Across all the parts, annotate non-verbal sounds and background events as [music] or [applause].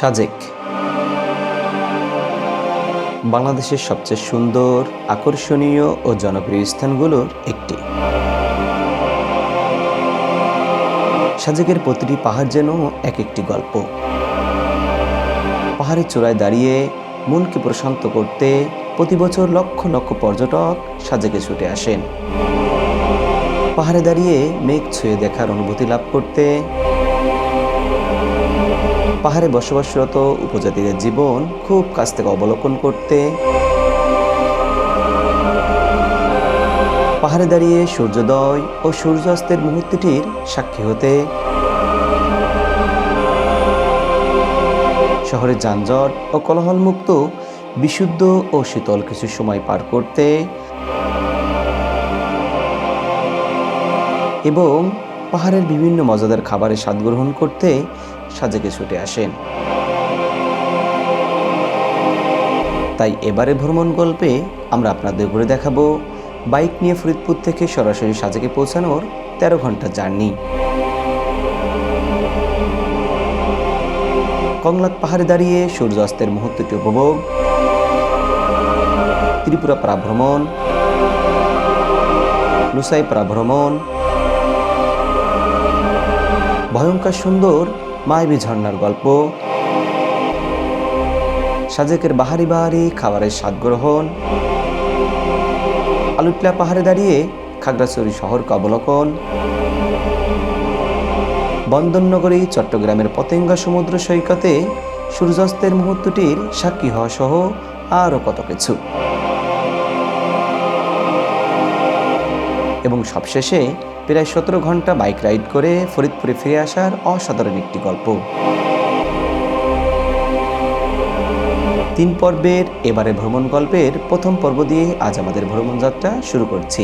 সাজেক। বাংলাদেশের সবচেয়ে সুন্দর, আকর্ষণীয় ও জনপ্রিয় স্থানগুলোর একটি। সাজেকের প্রতিটি পাহাড় যেন এক একটি গল্প। পাহাড়ের চূড়ায় দাঁড়িয়ে মনকে প্রশান্ত করতে প্রতি বছর লক্ষ লক্ষ পর্যটক সাজেকে ছুটে আসেন। পাহাড়ে দাঁড়িয়ে মেঘ ছুঁয়ে দেখার অনুভূতি লাভ করতে পাহাড়ে বসবাসরত উপজাতিদের জীবন খুব কাছ থেকে অবলোকন করতে পাহাড়ে দাঁড়িয়ে সূর্যোদয় ও সূর্যাস্তের মুহূর্তটির সাক্ষী হতে শহরের যানজট ও কোলাহলমুক্ত, বিশুদ্ধ ও শীতল কিছু সময় পার করতে এবং পাহাড়ের বিভিন্ন মজাদার খাবারের স্বাদ গ্রহণ করতে সাজেকে ছুটে আসেন। তাই এবারে ভ্রমণ গল্পে আমরা আপনাদের ঘুরে দেখাবো, বাইক নিয়ে ফরিদপুর থেকে সরাসরি সাজেকে পৌঁছানোর তেরো ঘণ্টা জার্নি। কংলাক পাহাড়ে দাঁড়িয়ে সূর্যাস্তের মুহূর্তটি উপভোগ, ত্রিপুরা পাড়া ভ্রমণ লুসাই পাড়া ভ্রমণ ভয়ঙ্কর সুন্দর মায়াবী ঝর্ণার গল্প। সাজেকের বাহারি বাহারি খাবারের স্বাদ গ্রহণ। আলুটলা পাহাড়ে দাঁড়িয়ে খাগড়াছড়ি শহরকে অবলোকন বন্দরনগরী, চট্টগ্রামের পতেঙ্গা সমুদ্র সৈকতে সূর্যাস্তের মুহূর্তটির সাক্ষী হওয়া সহ আরও কত কিছু। এবং সবশেষে প্রায় সতেরো ঘণ্টা বাইক রাইড করে ফরিদপুরে ফিরে আসার অসাধারণ একটি গল্প। তিন পর্বের এবারে ভ্রমণ গল্পের প্রথম পর্ব দিয়ে আজ আমাদের ভ্রমণ যাত্রা শুরু করছি।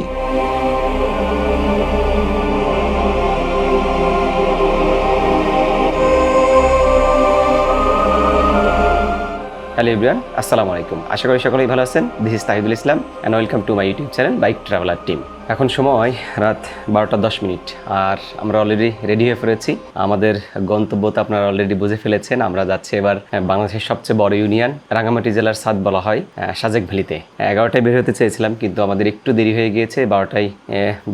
হ্যালো ইব্রান আসসালামু আলাইকুম আশা করি সকলেই ভালো আছেন। This is Tahidul Islam and welcome to my YouTube channel bike traveller team এখন সময় রাত বারোটা দশ মিনিট। আর আমরা অলরেডি রেডি হয়ে ফেলেছি আমাদের গন্তব্য তো আপনারা অলরেডি বুঝে ফেলেছেন। আমরা যাচ্ছি এবার বাংলাদেশের সবচেয়ে বড় ইউনিয়ন রাঙামাটি জেলার সাদ বলা হয় সাজেক ভ্যালিতে। এগারোটায় বের হতে চেয়েছিলাম, কিন্তু আমাদের একটু দেরি হয়ে গিয়েছে। বারোটায়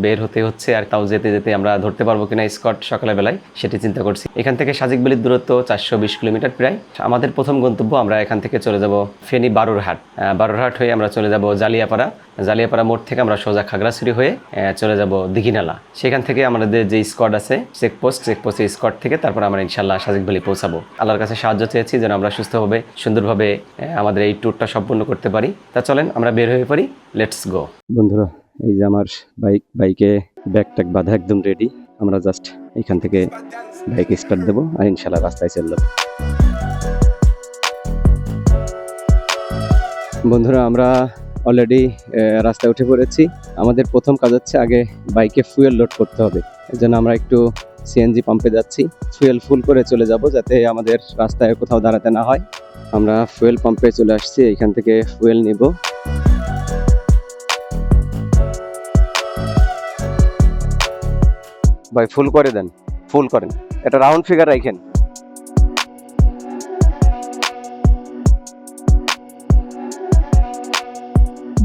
বের হতে হচ্ছে। আর তাও যেতে যেতে আমরা ধরতে পারব কিনা স্কট সকালে বেলায় সেটি চিন্তা করছি। এখান থেকে সাজেক ভ্যালির দূরত্ব চারশো বিশ কিলোমিটার প্রায়। আমাদের প্রথম গন্তব্য আমরা এখান থেকে চলে যাব ফেনী বারুরহাট। বারুরহাট হয়ে আমরা চলে যাব জালিয়াপাড়া। জালিয়াপাড়া মোড় থেকে আমরা সোজা খাগড়াছড়ি হয়ে আহ, চলে যাব দিঘিনালা। সেখান থেকে আমাদের যে স্কট আছে চেকপোস্ট চেকপোস্টের স্কট থেকে তারপর আমরা ইনশাল্লাহ সাজেক ভ্যালি পৌঁছাবো। আল্লাহর কাছে সাহায্য চেয়েছি যেন আমরা সুস্থভাবে সুন্দরভাবে আমাদের এই ট্যুরটা সম্পূর্ণ করতে পারি। তা চলেন আমরা বের হয়ে পারি লেটস গো বন্ধুরা এই যে আমার বাইক বাইকে ব্যাগ ট্যাগ বাঁধা একদম রেডি আমরা জাস্ট এখান থেকে বাইক স্টার্ট দেবো আর ইনশাল্লাহ রাস্তায় চলে যাব। বন্ধুরা আমরা অলরেডি রাস্তায় উঠে পড়েছি। আমাদের প্রথম কাজ হচ্ছে আগে বাইকে ফুয়েল লোড করতে হবে। এর জন্য আমরা একটু সিএনজি পাম্পে যাচ্ছি। ফুয়েল ফুল করে চলে যাব যাতে আমাদের রাস্তায় কোথাও দাঁড়াতে না হয়। আমরা ফুয়েল পাম্পে চলে আসছি, এখান থেকে ফুয়েল নিব। ভাই ফুল করে দেন। ফুল করেন। এটা রাউন্ড ফিগার রাখেন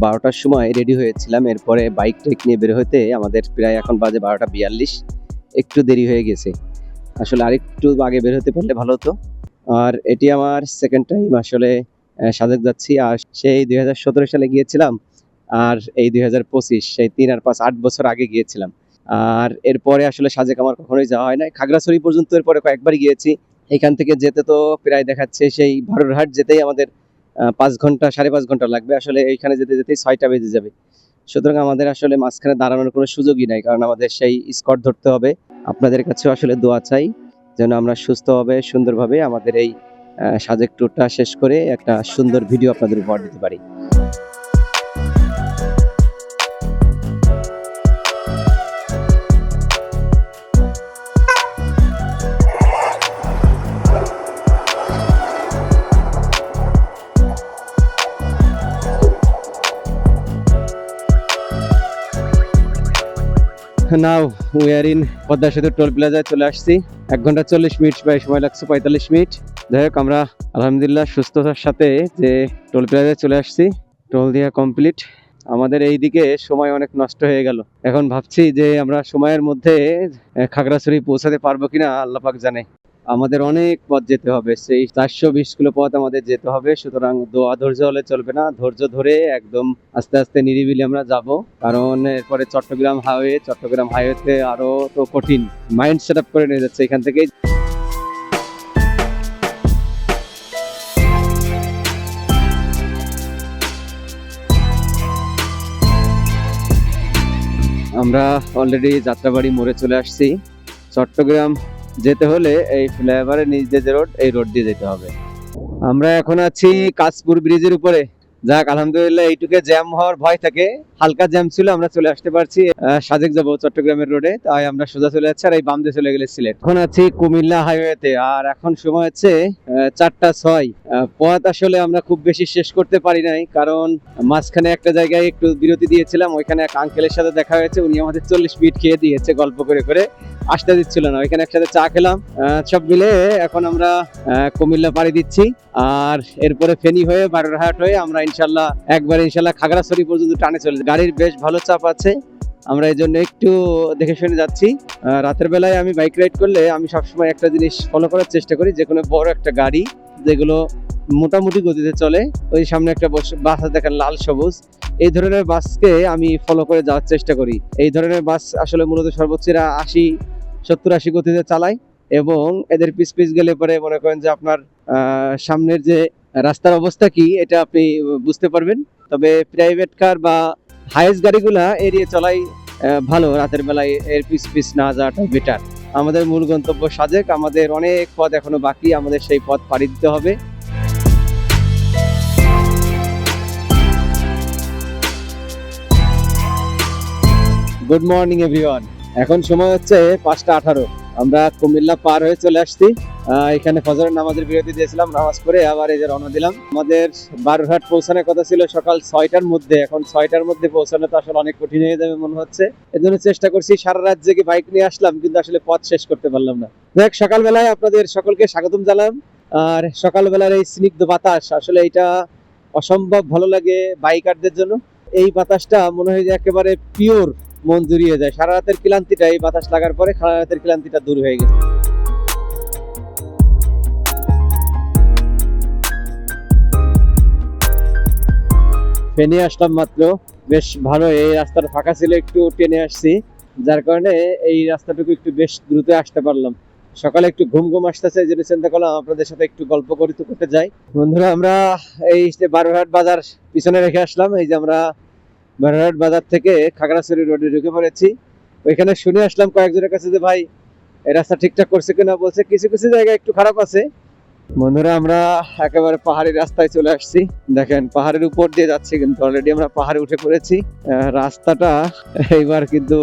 বারোটার সময় রেডি হয়েছিলাম। এরপরে বাইক টেক নিয়ে বের হতে আমাদের প্রায় এখন বাজে বারোটা বিয়াল্লিশ। একটু দেরি হয়ে গেছে। আসলে আরেকটু আগে বের হতে পারলে ভালো হতো। আর এটি আমার সেকেন্ড টাইম আসলে সাজেক যাচ্ছি। আর সেই দুই হাজার সতেরো সালে গিয়েছিলাম। আর এই দুই হাজার পঁচিশ, সেই তিন আর পাঁচ, আট বছর আগে গিয়েছিলাম। আর এরপরে আসলে সাজেক আমার কখনোই যাওয়া হয় না খাগড়াছড়ি পর্যন্ত এরপরে কয়েকবার গিয়েছি। এখান থেকে যেতে তো প্রায় দেখাচ্ছে সেই ভারুরহাট যেতেই আমাদের পাঁচ ঘণ্টা, সাড়ে পাঁচ ঘণ্টা লাগবে। আসলে এইখানে যেতে যেতে ছয়টা বেজে যাবে। সুতরাং আমাদের আসলে মাঝখানে দাঁড়ানোর কোনো সুযোগই নাই, কারণ আমাদের সেই স্কট ধরতে হবে। আপনাদের কাছেও আসলে দোয়া চাই, যেন আমরা সুস্থভাবে সুন্দরভাবে আমাদের এই সাজেক ট্যুরটা শেষ করে একটা সুন্দর ভিডিও আপনাদের উপহার দিতে পারি। Now we are in Padma Setu toll প্লাজায় চলে আসছি। এক ঘণ্টা চল্লিশ মিনিট প্রায় সময় লাগছে পঁয়তাল্লিশ মিনিট। যাই হোক, আমরা আলহামদুলিল্লাহ সুস্থতার সাথে যে টোল প্লাজায় চলে আসছি টোল দেওয়া কমপ্লিট আমাদের এই দিকে সময় অনেক নষ্ট হয়ে গেল। এখন ভাবছি যে আমরা সময়ের মধ্যে খাগড়াছড়ি পৌঁছাতে পারব কিনা আল্লাপাক জানে। আমাদের অনেক পথ যেতে হবে। সেই চারশো বিশ কিলো পথ আমাদের যেতে হবে। সুতরাং দোয়া ধৈর্য হলে চলবে না। ধৈর্য ধরে একদম আস্তে আস্তে নিরিবিলি আমরা যাব। কারণ এরপরে চট্টগ্রাম হাইওয়ে, চট্টগ্রাম হাইওয়েতে আরও তো কঠিন মাইন্ড সেট আপ করে নিয়ে যাচ্ছে এখান থেকে আমরা অলরেডি যাত্রাবাড়ি মোড়ে চলে আসছি। চট্টগ্রাম যেতে হলে এই ফ্লাইওভারের নিচ দিয়ে যে রোড, এই রোড দিয়ে যেতে হবে। আমরা এখন আছি কাশপুর ব্রিজের উপরে। যাক, আলহামদুলিল্লাহ, এইটুকে জ্যাম হওয়ার ভয় থাকে। হালকা জ্যাম ছিল, আমরা চলে আসতে পারছি সাজেক যাব চট্টগ্রামের রোডে তাই আমরা সোজা চলে যাচ্ছি, আর এই বাম দিয়ে চলে গেলে সিলেট। এখন আছি কুমিল্লা হাইওয়েতে আর এখন সময় হচ্ছে চারটা ছয়। পথ আসলে আমরা খুব বেশি শেষ করতে পারি নাই, কারণ মাঝখানে একটা জায়গায় একটু বিরতি দিয়েছিলাম, ওইখানে এক আঙ্কেলের সাথে দেখা হয়েছে, উনি আমাদের চল্লিশ মিনিট খেয়ে দিয়েছে গল্প করে করে, আসতে দিচ্ছিল না। ওইখানে একসাথে চা খেলাম সব মিলে এখন আমরা কুমিল্লা পাড়ি দিচ্ছি, আর এরপরে ফেনী হয়ে বারোরহাট হয়ে আমরা ইনশাল্লাহ একবার ইনশাল্লাহ খাগড়াছড়ি পর্যন্ত টানে চলে গাড়ির বেশ ভালো চাপ আছে। আমরা এই জন্য একটু দেখে শুনে যাচ্ছি। রাতের বেলায় আমি বাইক রাইড করলে আমি সবসময় একটা জিনিস ফলো করার চেষ্টা করি যে কোনো বড় একটা গাড়ি যেগুলো মোটামুটি গতিতে চলে। ওই সামনে একটা বাস দেখেন লাল সবুজ। এই ধরনের বাসকে আমি ফলো করে যাওয়ার চেষ্টা করি। এই ধরনের বাস আসলে মূলত সর্বোচ্চরা আশি, সত্তর, আশি গতিতে চালায় এবং এদের পিস পিস গেলে পরে মনে করেন যে আপনার সামনের যে রাস্তার অবস্থা কি, এটা আপনি বুঝতে পারবেন। তবে প্রাইভেট কার বা হাইয়েস্ট গাড়িগুলা এড়িয়ে চলাই ভালো। রাতের বেলায় এর পিস পিস না যাওয়াটাই বেটার আমাদের মূল গন্তব্য সাজেক। আমাদের অনেক পথ এখনও বাকি। আমাদের সেই পথ পাড়ি দিতে হবে। গুড মর্নিং এভরিওয়ান এখন সময় হচ্ছে পাঁচটা আঠারো। আমরা কুমিল্লা পার হয়ে চলে আসছি। এখানে ফজরের নামাজের বিরতি দিয়েছিলাম, নামাজ পড়ে আবার এই যে রওনা দিলাম। আমাদের বারোঘাট পৌঁছানোর কথা ছিল সকাল ছয়টার মধ্যে। এখন ছয়টার মধ্যে পৌঁছানো তো আসলে অনেক কঠিন হয়ে যাবে মনে হচ্ছে। এজন্য চেষ্টা করছি সারা রাত জেগে বাইক নিয়ে আসলাম, কিন্তু আসলে পথ শেষ করতে পারলাম না। দেখ, সকালবেলায় আপনাদের সকলকে স্বাগতম জানালাম। আর সকালবেলার এই স্নিগ্ধ বাতাস, আসলে এটা অসম্ভব ভালো লাগে বাইকারদের জন্য। এই বাতাসটা মনে হয় যে একেবারে পিওর মন জুড়িয়ে যায়। সারা রাতের ক্লান্তিটা, এই বাতাস লাগার পরে সারা রাতের ক্লান্তিটা দূর হয়ে গেছে। ফেনে আসলাম মাত্র। বেশ ভালো এই রাস্তাটা ফাঁকা ছিল, একটু টেনে আসছি। যার কারণে এই রাস্তাটুকু একটু বেশ দ্রুত আসতে পারলাম। সকালে একটু ঘুম ঘুম আসতেছে, এই জন্য চিন্তা করলাম আপনাদের সাথে একটু গল্প করিতে করতে যাই। বন্ধুরা, আমরা এই বারোহাট বাজার পিছনে রেখে আসলাম। এই যে আমরা বারোহাট বাজার থেকে খাগড়াছড়ি রোডে ঢুকে পড়েছি। ওইখানে শুনে আসলাম কয়েকজনের কাছে যে, ভাই রাস্তা ঠিকঠাক করছে কিনা? বলছে, কিছু কিছু জায়গায় একটু খারাপ আছে। বন্ধুরা, আমরা একেবারে পাহাড়ি রাস্তায় চলে আসছি। দেখেন, পাহাড়ের উপর দিয়ে যাচ্ছি, কিন্তু অলরেডি আমরা পাহাড়ে উঠে পড়েছি। রাস্তাটা এইবার কিন্তু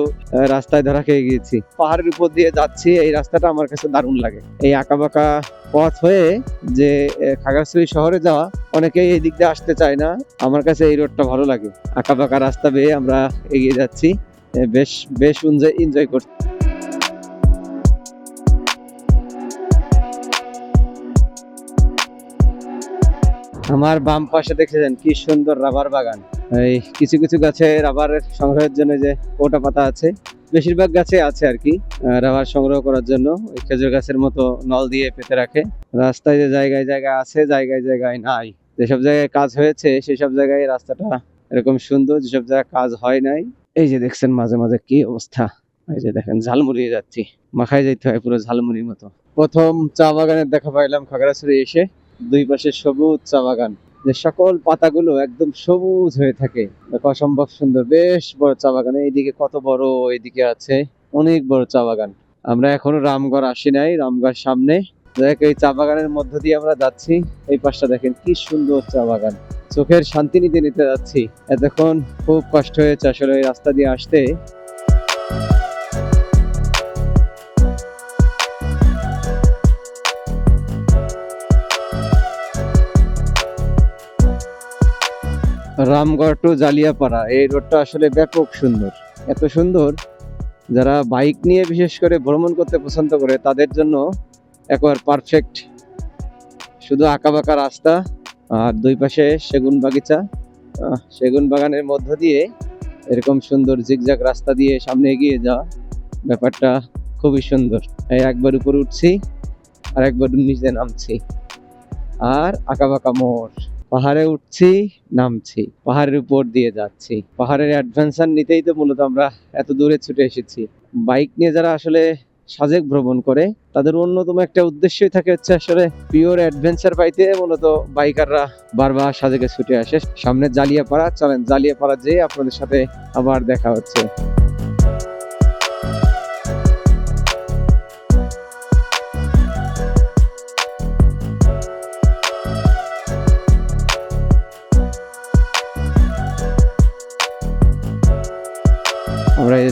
রাস্তায় ধরা খেয়ে গিয়েছি। পাহাড়ের উপর দিয়ে যাচ্ছি, এই রাস্তাটা আমার কাছে দারুণ লাগে। এই আঁকাবাঁকা পথ হয়ে যে খাগড়াছড়ি শহরে যাওয়া, অনেকেই এই দিক দিয়ে আসতে চায় না। আমার কাছে এই রোডটা ভালো লাগে। আঁকাবাঁকা রাস্তা বেয়ে আমরা এগিয়ে যাচ্ছি। বেশ বেশ এনজয় এনজয় করছি। আমার বাম পাশে দেখেছেন কি সুন্দর রাবার বাগান। এই কিছু কিছু গাছে রাবারের সংগ্রহের জন্য যে কোটা পাতা আছে, বেশিরভাগ গাছে আছে আর কি রাবার সংগ্রহ করার জন্য। খেজুর গাছের মতো নল দিয়ে পেতে রাখে। রাস্তায় যে জায়গায় জায়গায় আছে, জায়গায় জায়গায় নাই। যেসব জায়গায় কাজ হয়েছে, সেসব জায়গায় রাস্তাটা এরকম সুন্দর, যেসব জায়গায় কাজ হয় নাই। এই যে দেখছেন মাঝে মাঝে কি অবস্থা। এই যে দেখেন, ঝালমুড়িয়ে যাচ্ছি। মাখায় যাইতে হয় পুরো ঝালমুড়ির মতো। প্রথম চা বাগানের দেখা পাইলাম খাগড়াছড়ি এসে। দুই পাশে সবুজ চা বাগান যে সকল পাতাগুলো একদম সবুজ হয়ে থাকে। অসম্ভব সুন্দর, বেশ বড় চা বাগান এইদিকে কত বড়, এইদিকে আছে অনেক বড় চা বাগান আমরা এখনও রামগড় আসি নাই রামগড় সামনে। দেখ এই চা বাগানের মধ্য দিয়ে আমরা যাচ্ছি। এই পাশটা দেখেন কি সুন্দর চা বাগান চোখের শান্তি নিতে নিতে যাচ্ছি। এতক্ষণ খুব কষ্ট হয়েছে আসলে এই রাস্তা দিয়ে আসতে। রামগড় টু জালিয়াপাড়া, এই রোডটা আসলে ব্যাপক সুন্দর। এত সুন্দর, যারা বাইক নিয়ে বিশেষ করে ভ্রমণ করতে পছন্দ করে, তাদের জন্য একবার পারফেক্ট শুধু আঁকাবাঁকা রাস্তা আর দুই পাশে সেগুন বাগিচা। সেগুন বাগানের মধ্য দিয়ে এরকম সুন্দর জিগজাগ রাস্তা দিয়ে সামনে এগিয়ে যাওয়া ব্যাপারটা খুবই সুন্দর। এই একবার উপরে উঠছি আর একবার নিচে নামছি। আর আঁকাবাঁকা মোড়। পাহাড়ে উঠছি, নামছি, পাহাড়ের উপর দিয়ে যাচ্ছি। পাহাড়ের অ্যাডভেঞ্চার নিতেই তো মূলত আমরা এত দূরে ছুটে এসেছি। বাইক নিয়ে যারা আসলে সাজেক ভ্রমণ করে, তাদের অন্যতম একটা উদ্দেশ্যই থাকে হচ্ছে আসলে পিওর অ্যাডভেঞ্চার পাইতে। মূলত বাইকাররা বারবার সাজেকে ছুটে আসে। সামনে জালিয়াপাড়া, চলেন জালিয়াপাড়া যেয়ে আপনাদের সাথে আবার দেখা হচ্ছে।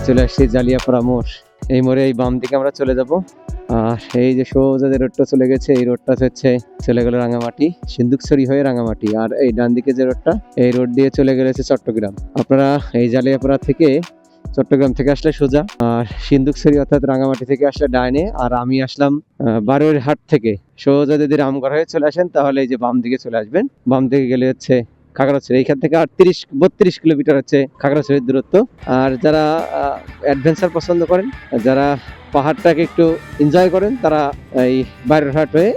চলে আসছি জালিয়াপাড়া মোড়। এই মোড়ে এই বাম দিকে আমরা চলে যাব। আর এই যে সোজা যে রোডটা চলে গেছে, এই রোডটা হচ্ছে চলে গেল রাঙামাটি, সিন্ধুকছড়ি হয়ে রাঙামাটি। আর এই ডান দিকে যে রোডটা, এই রোড দিয়ে চলে গেছে চট্টগ্রাম। আপনারা এই জালিয়াপাড়া থেকে চট্টগ্রাম থেকে আসলে সোজা, আর সিন্ধুকছড়ি অর্থাৎ রাঙামাটি থেকে আসলে ডাইনে। আর আমি আসলাম বারোয়ের হাট থেকে। সোজা যদি রামগড় হয়ে চলে আসেন, তাহলে এই যে বাম দিকে চলে আসবেন। বাম দিকে গেলে হচ্ছে খাগড়াছড়ি। এইখান থেকে আটত্রিশ, বত্রিশ কিলোমিটার হচ্ছে খাগড়াছড়ির দূরত্ব। আর যারা অ্যাডভেঞ্চার পছন্দ করেন, যারা পাহাড়টাকে একটু এনজয় করেন, তারা এই বাইরের হাট হয়ে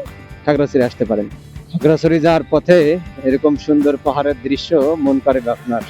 খাগড়াছড়ি আসতে পারেন। খাগড়াছড়ি যাওয়ার পথে এরকম সুন্দর পাহাড়ের দৃশ্য মন করে আপনার।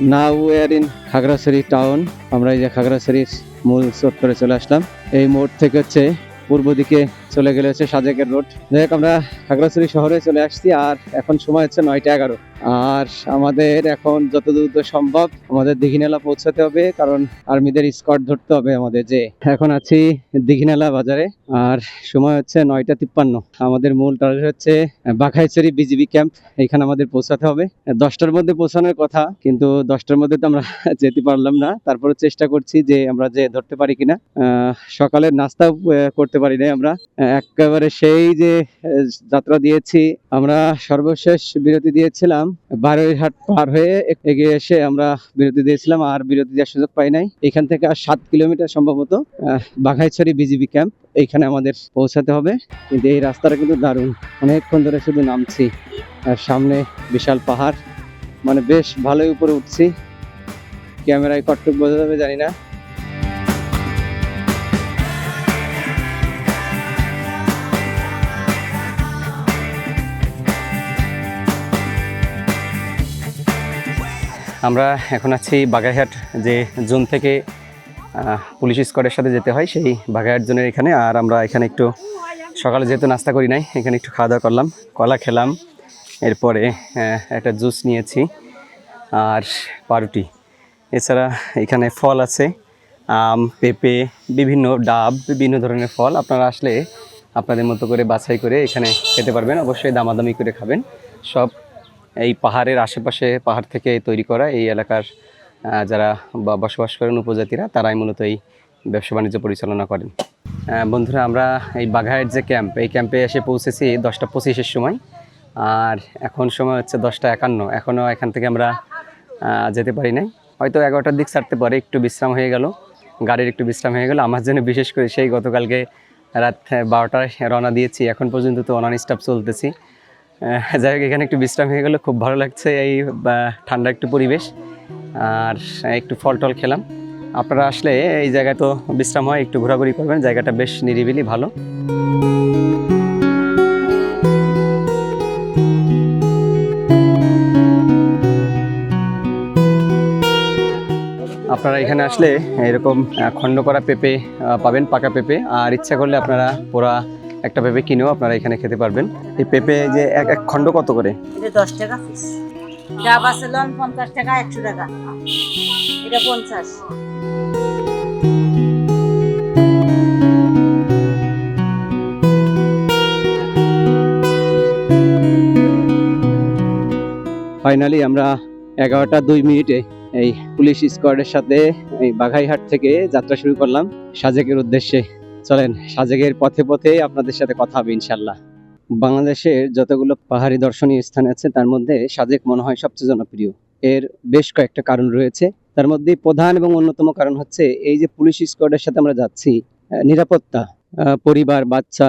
Now we're in Khagrachari town আমরা এই যে খাগড়াছড়ির মূল চত্বরে চলে আসলাম। এই মোড় থেকে হচ্ছে পূর্ব দিকে চলে গেলে হচ্ছে সাজেকের রোড যাই হোক, আমরা খাগড়াছড়ি শহরে চলে আসছি আর এখন সময় হচ্ছে নয়টা এগারো। আর আমাদের এখন যত দ্রুত সম্ভব আমাদের দিঘিনালা পৌঁছাতে হবে, কারণ আর্মিদের স্কট ধরতে হবে আমাদের যে। এখন আছি দিঘিনালা বাজারে, আর সময় হচ্ছে নয়টা তিপ্পান্ন। আমাদের মূল টার্গেট হচ্ছে বাঘাইছড়ি বিজিবি ক্যাম্প, এখানে আমাদের পৌঁছাতে হবে। দশটার মধ্যে পৌঁছানোর কথা, কিন্তু দশটার মধ্যে তো আমরা [laughs] যেতে পারলাম না। তারপরে চেষ্টা করছি যে আমরা যে ধরতে পারি কিনা। সকালের নাস্তাও করতে পারি নাই আমরা। একেবারে সেই যে যাত্রা দিয়েছি, আমরা সর্বশেষ বিরতি দিয়েছিলাম। বারোইহাট পার হয়ে এগিয়ে এসে আমরা বিরতি দিয়েছিলাম, আর বিরতি দেওয়ার সুযোগ পাই নাই। এখান থেকে আর সাত কিলোমিটার সম্ভবত বাঘাইছড়ি বিজিবি ক্যাম্প, এইখানে আমাদের পৌঁছাতে হবে। কিন্তু এই রাস্তাটা কিন্তু দারুণ। অনেকক্ষণ ধরে শুধু নামছি, আর সামনে বিশাল পাহাড়। মানে বেশ ভালোই উপরে উঠছি। ক্যামেরায় কটটুক বোঝা যাবে জানি না। আমরা এখন আছি বাগাইহাট যে জোন থেকে পুলিশ স্কোয়াডের সাথে যেতে হয়, সেই বাগাইহাট জোনের এখানে। আর আমরা এখানে একটু সকালে যেহেতু নাস্তা করি নাই, এখানে একটু খাওয়া দাওয়া করলাম, কলা খেলাম, এরপরে একটা জুস নিয়েছি আর পাউরুটি। এছাড়া এখানে ফল আছে, আম, পেঁপে, বিভিন্ন ডাব, বিভিন্ন ধরনের ফল। আপনারা আসলে আপনাদের মতো করে বাছাই করে এখানে খেতে পারবেন, অবশ্যই দামাদামি করে খাবেন। সব এই পাহাড়ের আশেপাশে পাহাড় থেকে তৈরি করা এই এলাকার যারা বসবাস করেন উপজাতিরা, তারাই মূলত এই ব্যবসা বাণিজ্য পরিচালনা করেন। বন্ধুরা, আমরা এই বাঘায়ের যে ক্যাম্প, এই ক্যাম্পে এসে পৌঁছেছি দশটা পঁচিশের সময়। আর এখন সময় হচ্ছে দশটা একান্ন। এখনও এখান থেকে আমরা যেতে পারি নাই। হয়তো এগারোটার দিক ছাড়তে পারে, একটু বিশ্রাম হয়ে গেল। গাড়ির একটু বিশ্রাম হয়ে গেল। আমার জন্য বিশেষ করে সেই গতকালকে রাত বারোটায় রওনা দিয়েছি। এখন পর্যন্ত তো অনান স্টাফ চলতেছি। যাই হোক, এখানে একটু বিশ্রাম হয়ে গেলো, খুব ভালো লাগছে এই ঠান্ডা একটু পরিবেশ। আর একটু ফল টল খেলাম। আপনারা আসলে এই জায়গায় তো বিশ্রাম হয়, একটু ঘোরাঘুরি করবেন, জায়গাটা বেশ নিরিবিলি, ভালো। আপনারা এখানে আসলে এরকম খণ্ড করা পেঁপে পাবেন, পাকা পেঁপে। আর ইচ্ছা করলে আপনারা পোড়া একটা পেঁপে কিনেও আপনারা এখানে খেতে পারবেন। এই পেঁপে যে এক এক খণ্ড কত করে? এটা দশ টাকা পিস ডাব আছে লন পঞ্চাশ টাকা একশো টাকা। এটা পঞ্চাশ। ফাইনালি আমরা এগারোটা দুই মিনিটে এই পুলিশ স্কোয়াডের সাথে এই বাঘাইহাট থেকে যাত্রা শুরু করলাম। সাজেকের উদ্দেশ্যে চলেন, সাজেকের পথে পথে আপনাদের সাথে কথা হবে ইনশাল্লাহ বাংলাদেশের যতগুলো পাহাড়ি দর্শনীয় স্থান আছে, তার মধ্যে সাজেক মনে হয় সবচেয়ে জনপ্রিয়। এর বেশ কয়েকটা কারণ রয়েছে। তার মধ্যে প্রধান এবং অন্যতম কারণ হচ্ছে এই যে পুলিশ স্কোয়াডের সাথে আমরা যাচ্ছি নিরাপত্তা। পরিবার, বাচ্চা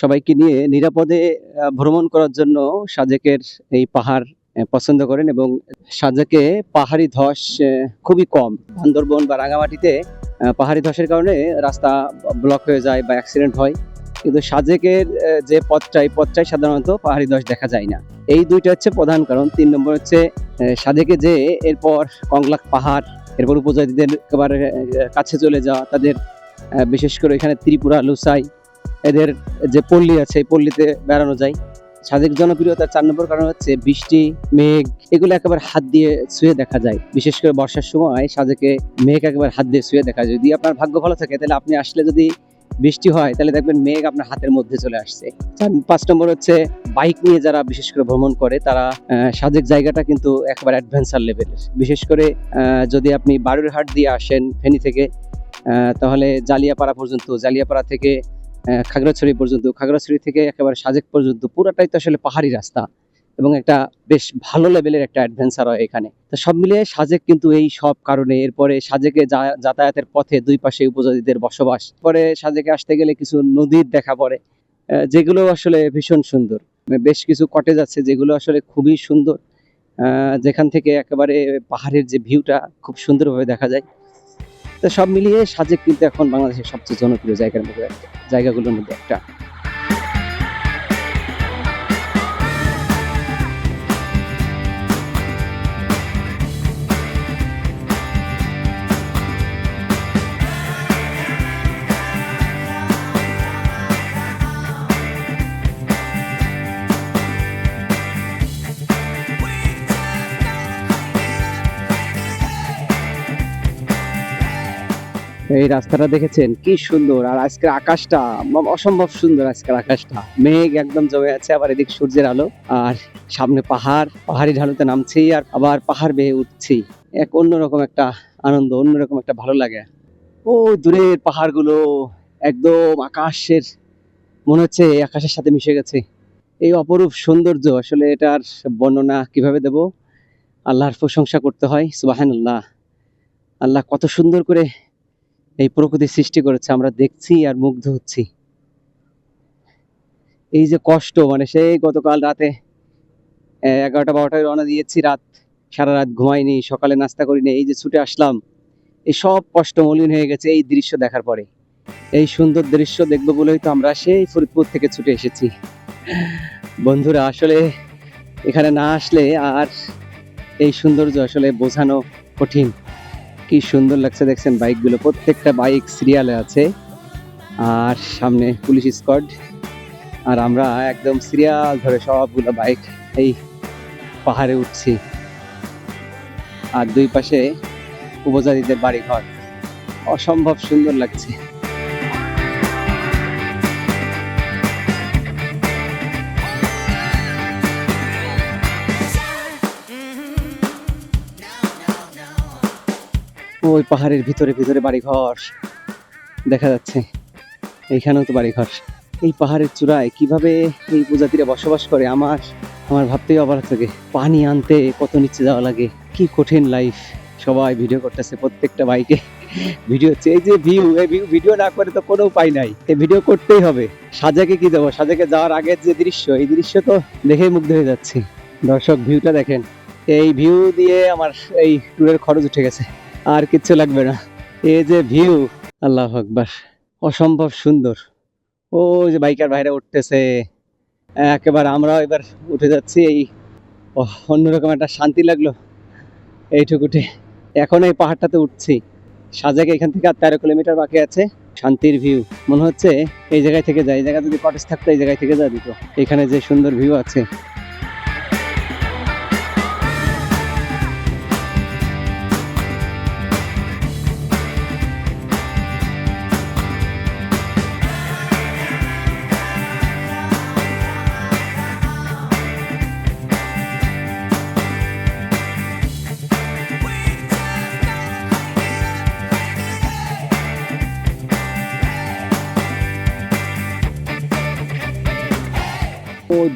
সবাইকে নিয়ে নিরাপদে ভ্রমণ করার জন্য সাজেকের এই পাহাড় পছন্দ করেন এবং সাজেকে পাহাড়ি ধস খুবই কম। বান্দরবন বা রাঙামাটিতে পাহাড়ি ধসের কারণে রাস্তা ব্লক হয়ে যায় বা অ্যাক্সিডেন্ট হয়। কিন্তু সাজেকের যে পথটাই পথটাই সাধারণত পাহাড়ি ধস দেখা যায় না। এই দুইটা হচ্ছে প্রধান কারণ। তিন নম্বর হচ্ছে সাজেকে যে এরপর কংলাক পাহাড়, এরপর উপজাতিদের একেবারে কাছে চলে যাওয়া, তাদের বিশেষ করে এখানে ত্রিপুরা, লুসাই, এদের যে পল্লী আছে, এই পল্লীতে বেড়ানো যায়। সাজেক জনপ্রিয়তার চার নম্বর কারণ হচ্ছে বৃষ্টি, মেঘ, এগুলো একেবারে হাত দিয়ে ছুঁয়ে দেখা যায়। বিশেষ করে বর্ষার সময় সাজেকে মেঘ একেবারে হাত দিয়ে ছুঁয়ে দেখা যায়। যদি আপনার ভাগ্য ভালো থাকে, তাহলে আপনি আসলে যদি বৃষ্টি হয়, তাহলে দেখবেন মেঘ আপনার হাতের মধ্যে চলে আসছে। পাঁচ নম্বর হচ্ছে বাইক নিয়ে যারা বিশেষ করে ভ্রমণ করে, তারা সাজেক জায়গাটা কিন্তু একেবারে অ্যাডভেঞ্চার লেভেলের বিশেষ করে যদি আপনি বারুরহাট দিয়ে আসেন ফেনী থেকে তাহলে জালিয়াপাড়া পর্যন্ত, জালিয়াপাড়া থেকে খাগড়াছড়ি পর্যন্ত, খাগড়াছড়ি থেকে একেবারে সাজেক পর্যন্ত, পুরোটাই তো আসলে পাহাড়ি রাস্তা এবং একটা বেশ ভালো লেভেলের একটা অ্যাডভেঞ্চার হয় এখানে। তো সব মিলিয়ে সাজেক কিন্তু এই সব কারণে, এরপরে সাজেকে যাতায়াতের পথে দুই পাশে উপজাতিদের বসবাস, পরে সাজেকে আসতে গেলে কিছু নদীর দেখা পড়ে যেগুলো আসলে ভীষণ সুন্দর। বেশ কিছু কটেজ আছে যেগুলো আসলে খুবই সুন্দর যেখান থেকে একেবারে পাহাড়ের যে ভিউটা খুব সুন্দরভাবে দেখা যায়। তো সব মিলিয়ে সাজেক কিন্তু এখন বাংলাদেশের সবচেয়ে জনপ্রিয় জায়গার মধ্যে জায়গাগুলোর মধ্যে একটা। এই রাস্তাটা দেখেছেন? কি সুন্দর। আর আজকের আকাশটা অসম্ভব সুন্দর আজকের আকাশটা। মেঘ একদম জমে আছে আবার এদিক সূর্যের আলো। আর সামনে পাহাড়। পাহাড়ি ঢালুতে নামছি আর আবার পাহাড় বেয়ে উঠছি। এক অন্যরকম একটা আনন্দ, অন্যরকম একটা ভালো লাগে। ও, দূরের পাহাড়গুলো একদম আকাশের, মনে হচ্ছে আকাশের সাথে মিশে গেছে। এই অপরূপ সৌন্দর্য, আসলে এটার বর্ণনা কীভাবে দেব? আল্লাহর প্রশংসা করতে হয় সুবাহান আল্লাহ আল্লাহ কত সুন্দর করে এই প্রকৃতি সৃষ্টি করেছে, আমরা দেখছি আর মুগ্ধ হচ্ছি। এই যে কষ্ট মানে সেই গতকাল রাতে এগারোটা বারোটায় রওনা দিয়েছি, রাত, সারা রাত ঘুমাইনি, সকালে নাস্তা করিনি, এই যে ছুটে আসলাম, এই সব কষ্ট মলিন হয়ে গেছে এই দৃশ্য দেখার পরে। এই সুন্দর দৃশ্য দেখব বলেই তো আমরা সেই ফরিদপুর থেকে ছুটে এসেছি। বন্ধুরা, আসলে এখানে না আসলে আর এই সৌন্দর্য আসলে বোঝানো কঠিন। কি সুন্দর লাগছে দেখছেন বাইকগুলো। প্রত্যেকটা বাইক সিরিয়ালে আছে। আর সামনে পুলিশ স্কোয়াড আর আমরা একদম সিরিয়াল ধরে সবগুলো বাইক এই পাহাড়ে উঠছি। আর দুই পাশে উপজাতিদের বাড়ি ঘর অসম্ভব সুন্দর লাগছে। ওই পাহাড়ের ভিতরে ভিতরে বাড়িঘর। দেখা যাচ্ছে, এইখানেও তো বাড়িঘর। এই পাহাড়ের চূড়ায় কীভাবে এই উপজাতিরা বসবাস করে, আমার আমার ভাবতেই অবাক লাগে। পানি আনতে কত নিচে যাওয়া লাগে, কি কঠিন লাইফ সবাই ভিডিও করতেছে, প্রত্যেকটা বাইকে ভিডিও হচ্ছে, এই যে ভিউ এই ভিউ ভিডিও না করে তো কোনো উপায় নাই। এই ভিডিও করতেই হবে। সাজাকে কি দেবো? সাজাকে যাওয়ার আগের যে দৃশ্য, এই দৃশ্য তো দেখেই মুগ্ধ হয়ে যাচ্ছি। দর্শক ভিউটা দেখেন। এই ভিউ দিয়ে আমার এই ট্যুরের খরচ উঠে গেছে। আর কিচ্ছু লাগবে না। এই যে ভিউ আল্লাহ আকবার, অসম্ভব সুন্দর। ও যে বাইকার বাইরে উঠতেছে। একেবারে আমরাও এবার উঠে যাচ্ছি, এই অন্যরকম একটা শান্তি লাগল। এইটুকুটে। এখন এই পাহাড়টাতে উঠছি। সাজাকে এখান থেকে আর তেরো কিলোমিটার বাকি আছে। শান্তির ভিউ মনে হচ্ছে এই জায়গায় থেকে যায় এই জায়গায় যদি কটেজ থাকতো, এই জায়গায় থেকে যা দিত এখানে যে সুন্দর ভিউ আছে।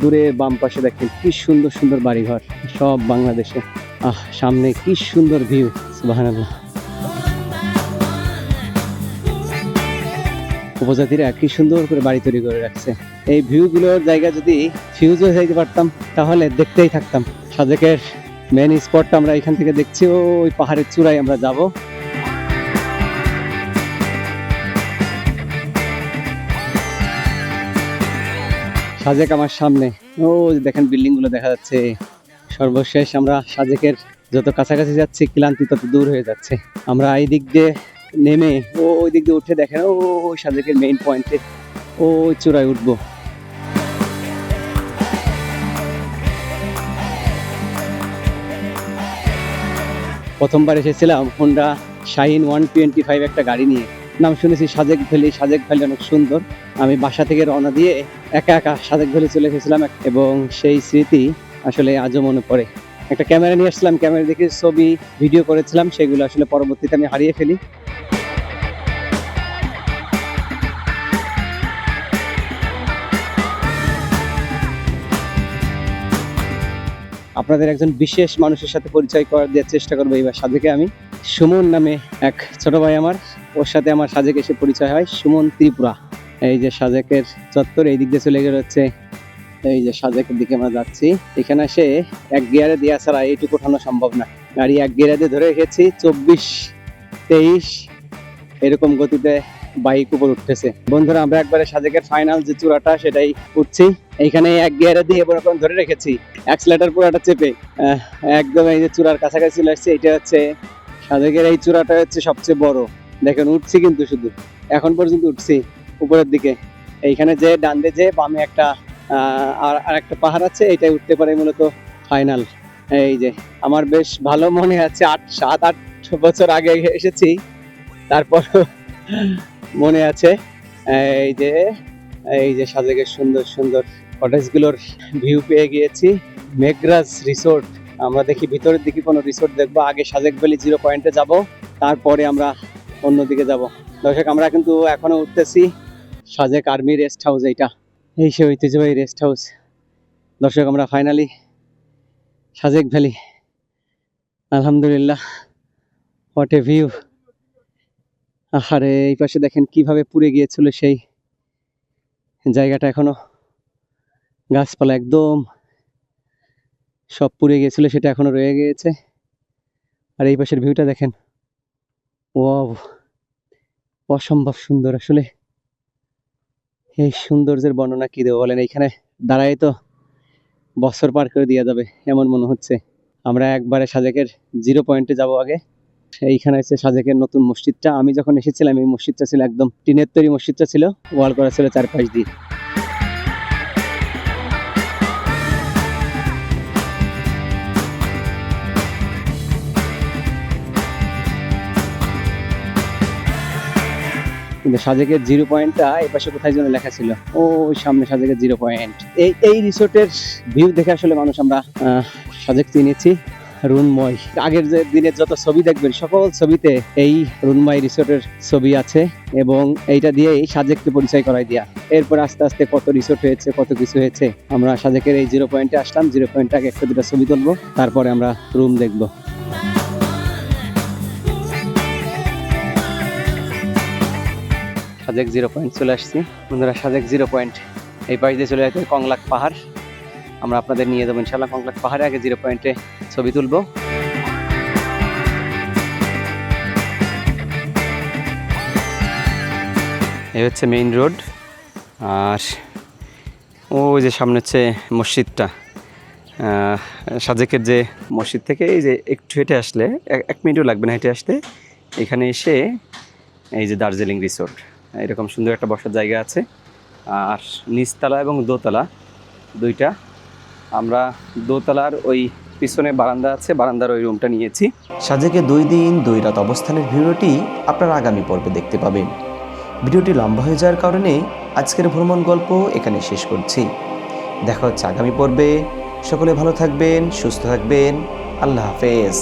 দূরে বাম পাশে দেখেন কি সুন্দর সুন্দর বাড়িঘর। সব বাংলাদেশে। আহ, সামনে কি সুন্দর ভিউ, সুবহানাল্লাহ। উপজাতিরা কি সুন্দর করে বাড়ি তৈরি করে রাখছে। এই ভিউগুলোর জায়গা যদি ফিউজ হয়ে যাইতে পারতাম, তাহলে দেখতেই থাকতাম। সাজেকের মেন স্পটটা আমরা এখান থেকে দেখছি, ওই পাহাড়ের চূড়ায় আমরা যাব। সাজেক আমার সামনে। ও দেখেন বিল্ডিংগুলো দেখা যাচ্ছে। সর্বশেষ আমরা সাজেকের যত কাছাকাছি যাচ্ছি, ক্লান্তি তত দূর হয়ে যাচ্ছে। আমরা এই দিক দিয়ে নেমে, ও ওই দিক দিয়ে উঠে দেখেন, ও সাজেকের মেইন পয়েন্টে ও চূড়ায় উঠবো। প্রথমবার এসেছিলাম Honda Shine one twenty five একটা গাড়ি নিয়ে। নাম শুনেছি, সাজেক ভ্যালি সাজেক ভ্যালি অনেক সুন্দর। আমি বাসা থেকে রওনা দিয়ে একা একা সাজেক ভ্যালি চলে গেছিলাম এবং সেই স্মৃতি আসলে আজও মনে পড়ে। একটা ক্যামেরা নিয়ে আসলাম ক্যামেরা দেখে ছবি, ভিডিও করেছিলাম, সেগুলো আসলে পরবর্তীতে আমি হারিয়ে ফেলি। আপনাদের একজন বিশেষ মানুষের সাথে পরিচয় করার দেওয়ার চেষ্টা করব এইবার সাজেকে আমি। সুমন নামে এক ছোট ভাই আমার, ওর সাথে আমার সাজেক এসে পরিচয় হয়, সুমন ত্রিপুরা। এই যে সাজেকের চত্বর, এই দিক দিয়ে চলে গেলে হচ্ছে, এই যে সাজেকের দিকে আমরা যাচ্ছি। এখানে এসে এক গিয়ারে দেওয়া ছাড়া এইটুকু ওঠানো সম্ভব না। গাড়ি এক গিয়ারে দিয়ে ধরে রেখেছি চব্বিশ, তেইশ, এরকম গতিতে বাইক উপর উঠতেছে। বন্ধুরা, আমরা একবারে সাজেকের ফাইনাল যে চূড়াটা, সেটাই উঠছি। এইখানে এক গিয়ারে দিয়ে এবার এখন ধরে রেখেছি। অ্যাক্সিলেটার পুরোটা চেপে। একদম এই যে চূড়ার কাছাকাছি চলে আসছে, এটা হচ্ছে সাজেকের এই চূড়াটা হচ্ছে সবচেয়ে বড়। দেখেন, উঠছি কিন্তু শুধু। এখন পর্যন্ত উঠছি উপরের দিকে। এইখানে যে ডান দিয়ে যে বামে একটা আর আর একটা পাহাড় আছে, এটাই উঠতে পারে মূলত ফাইনাল এই যে, আমার বেশ ভালো মনে আছে, আট, সাত, আট বছর আগে এসেছি। তারপর মনে আছে, এই যে এই যে সাজেকের সুন্দর সুন্দর কটেজগুলোর ভিউ পেয়ে গিয়েছি। মেঘরাজ রিসোর্ট আমরা দেখি ভিতরের দিকে কোনো রিসোর্ট দেখব, আগে সাজেক ভ্যালি জিরো পয়েন্টে যাব, তারপরে আমরা অন্যদিকে যাব। দর্শক, আমরা কিন্তু এখনও উঠতেছি সাজেক আর্মি রেস্ট হাউস এইটা। এই সে ঐতিহ্যবাহী রেস্ট হাউস দর্শক, আমরা ফাইনালি সাজেক ভ্যালি। আলহামদুলিল্লাহ হোয়াট এ ভিউ আহারে, এই পাশে দেখেন কীভাবে পুড়ে গিয়েছিল সেই জায়গাটা এখনও। গাছপালা একদম সব পুড়ে গিয়েছিল, সেটা এখনও রয়ে গিয়েছে। আর এই পাশের ভিউটা দেখেন। ও অসম্ভব সুন্দর আসলে। এই সৌন্দর্যের বর্ণনা কি দেবো বলেন? এইখানে দাঁড়াই তো বছর পার করে দেওয়া যাবে, এমন মনে হচ্ছে। আমরা একবারে সাজেকের জিরো পয়েন্টে যাব আগে। এইখানে হচ্ছে সাজেকের নতুন মসজিদটা। আমি যখন এসেছিলাম, এই মসজিদটা ছিল একদম টিনের তৈরি মসজিদটা ছিল। ওয়াল করা ছিল চারপাশ দিয়ে। কিন্তু সাজেকের জিরো পয়েন্টটা পাশে কোথায় যেন লেখা ছিল? ও সামনে সাজেকের জিরো পয়েন্ট। এই এই রিসোর্টের ভিউ দেখে আসলে মানুষ আমরা সাজেক চিনেছি রুনময়। আগের যে দিনের যত ছবি দেখবেন, সকল ছবিতে এই রুনময় রিসোর্টের ছবি আছে এবং এইটা দিয়েই সাজেককে পরিচয় করাই দিয়া। এরপর আস্তে আস্তে কত রিসোর্ট হয়েছে, কত কিছু হয়েছে, আমরা সাজেকের এই জিরো পয়েন্টে আসলাম। জিরো পয়েন্টে আগে একটা দুটা ছবি তুলবো, তারপরে আমরা রুম দেখব। সাজেক জিরো পয়েন্ট চলে আসছি। বন্ধুরা, সাজেক জিরো পয়েন্ট। এই পাশ দিয়ে চলে যাচ্ছে কংলাক পাহাড়। আমরা আপনাদের নিয়ে যাব ইনশাল্লাহ কংলাক পাহাড়ে। আগে জিরো পয়েন্টে ছবি তুলবো। এই হচ্ছে মেইন রোড আর ওই যে সামনে হচ্ছে মসজিদটা। সাজেকের যে মসজিদ থেকে এই যে একটু হেঁটে আসলে এক মিনিটও লাগবে না হেঁটে আসতে। এখানে এসে এই যে দার্জিলিং রিসোর্ট, এরকম সুন্দর একটা বসার জায়গা আছে। আর নিচতলা এবং দোতলা দুইটা। আমরা দোতলার ওই পিছনে বারান্দা আছে, বারান্দার ওই রুমটা নিয়েছি। সাজেকে দুই দিন, দুই রাত অবস্থানের ভিডিওটি আপনারা আগামী পর্বে দেখতে পাবেন। ভিডিওটি লম্বা হয়ে যাওয়ার কারণে আজকের ভ্রমণ গল্প এখানে শেষ করছি। দেখা হচ্ছে আগামী পর্বে। সকলে ভালো থাকবেন, সুস্থ থাকবেন। আল্লাহ হাফেজ।